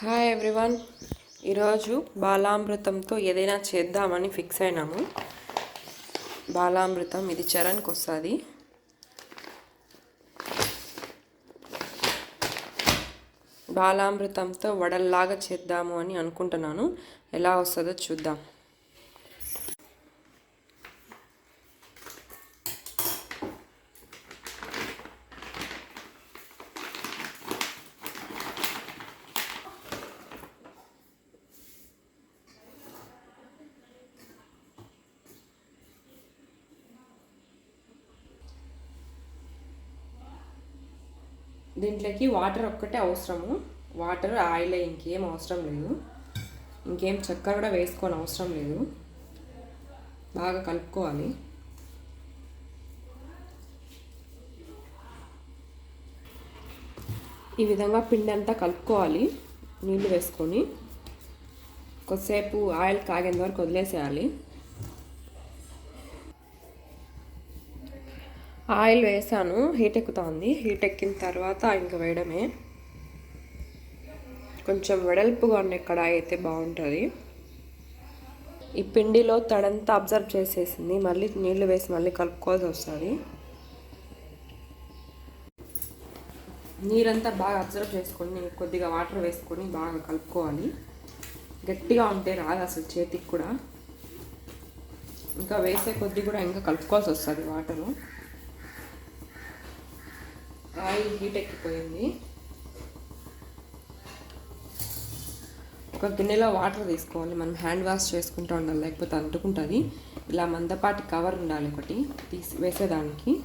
Hi everyone ఈరోజు బాలామృతంతో ఏదైనా చేద్దామని ఫిక్స్ అయినాము. బాలామృతం ఇది చరణ్కి వస్తుంది. బాలామృతంతో వడల్లాగా చేద్దాము అని అనుకుంటున్నాను. ఎలా వస్తుందో చూద్దాం. దీంట్లోకి వాటర్ ఒక్కటే అవసరము. వాటర్ ఆయిల్ ఇంకేం అవసరం లేదు. ఇంకేం చక్కెర కూడా వేసుకొని అవసరం లేదు. బాగా కలుపుకోవాలి. ఈ విధంగా పిండి అంతా కలుపుకోవాలి. నీళ్ళు వేసుకొని కొద్దిసేపు ఆయిల్ కాగేంత వరకు వదిలేసేయాలి. ఆయిల్ వేసాను హీట్ ఎక్కుతుంది. హీట్ ఎక్కిన తర్వాత ఇంకా వేయడమే. కొంచెం వెడల్పుగా ఉన్న కడాయి అయితే బాగుంటుంది. ఈ పిండిలో తడంతా అబ్జర్వ్ చేసేసింది. మళ్ళీ నీళ్ళు వేసి మళ్ళీ కలుపుకోవాల్సి వస్తుంది. నీరంతా బాగా అబ్జర్వ్ చేసుకొని కొద్దిగా వాటర్ వేసుకొని బాగా కలుపుకోవాలి. గట్టిగా ఉంటే రాదు అసలు చేతికి కూడా. ఇంకా వేసే కొద్ది కూడా ఇంకా కలుపుకోవాల్సి వస్తుంది వాటరు. Oil heat ఎక్కిపోయింది. ఒక గిన్నెలో వాటర్ తీసుకోవాలి. మనం హ్యాండ్ వాష్ చేసుకుంటూ ఉండాలి లేకపోతే అంటుకుంటుంది. ఇలా మందపాటి కవర్ ఉండాలి ఒకటి తీసి వేసేదానికి.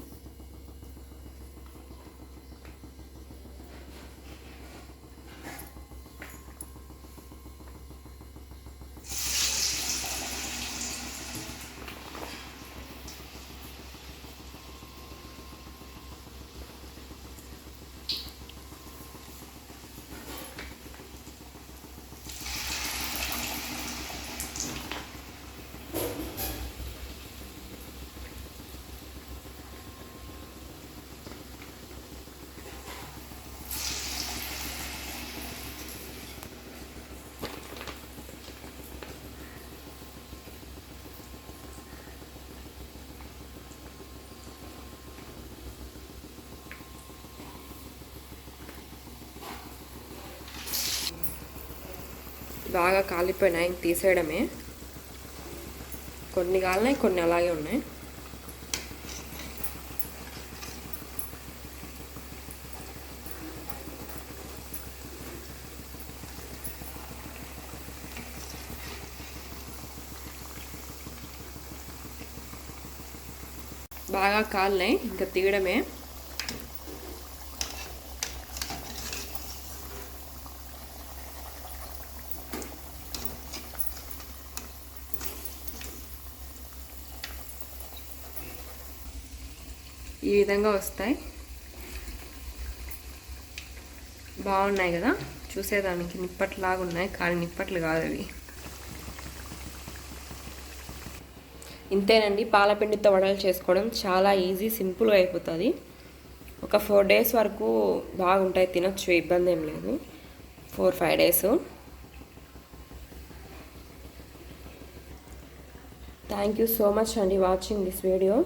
బాగా కాలిపోయినాయి తీసేయడమే. కొన్ని కాలినాయి కొన్ని అలాగే ఉన్నాయి. బాగా కాలినాయి ఇంకా తీయడమే. ఈ విధంగా వస్తాయి. బాగున్నాయి కదా? చూసేదానికి నిప్పట్లాగా ఉన్నాయి. కానీ నిప్పట్లు కాదు అవి. ఇంతేనండి. పాలపిండితో వడలు చేసుకోవడం చాలా ఈజీ సింపుల్గా అయిపోతుంది. ఒక ఫోర్ డేస్ వరకు బాగుంటాయి. తినొచ్చు. ఇబ్బంది ఏం లేదు. Four five days. Thank you so much అండి వాచింగ్ దిస్ వీడియో.